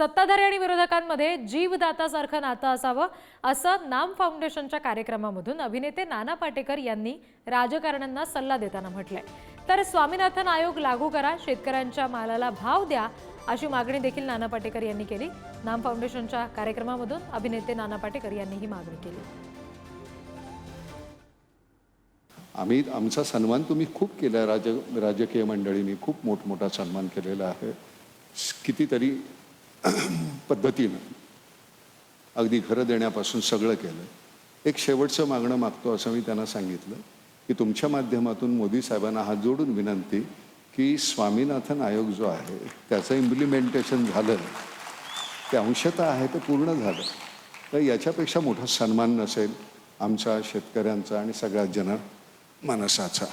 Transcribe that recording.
सत्ताधारी आणि विरोधकांमध्ये जीवदातासारखं नातं असावं असं नाम फाउंडेशनच्या कार्यक्रमामधून अभिनेते नाना पाटेकर यांनी राजकारण्यांना सल्ला देताना म्हटलंय. तर स्वामीनाथन आयोग लागू करा शेतकऱ्यांच्या मालाला भाव द्या अशी मागणी देखील नाना पाटेकर यांनी केली. नाम फाउंडेशनच्या कार्यक्रमामधून अभिनेते नाना पाटेकर यांनी ही मागणी केली. आम्ही आमचा सन्मान तुम्ही खूप केला राज राजकीय मंडळींनी खूप मोठमोठा सन्मान केलेला आहे. कितीतरी पद्धतीनं. अगदी घरं देण्यापासून सगळं केलं. एक शेवटचं मागणं मागतो असं मी त्यांना सांगितलं की तुमच्या माध्यमातून मोदी साहेबांना हात जोडून विनंती की स्वामीनाथन आयोग जो आहे त्याचं इम्प्लिमेंटेशन झालं. ते अंशतः आहे ते पूर्ण झालं. तर याच्यापेक्षा मोठा सन्मान नसेल आमचा शेतकऱ्यांचा आणि सगळ्या जनमानसाचा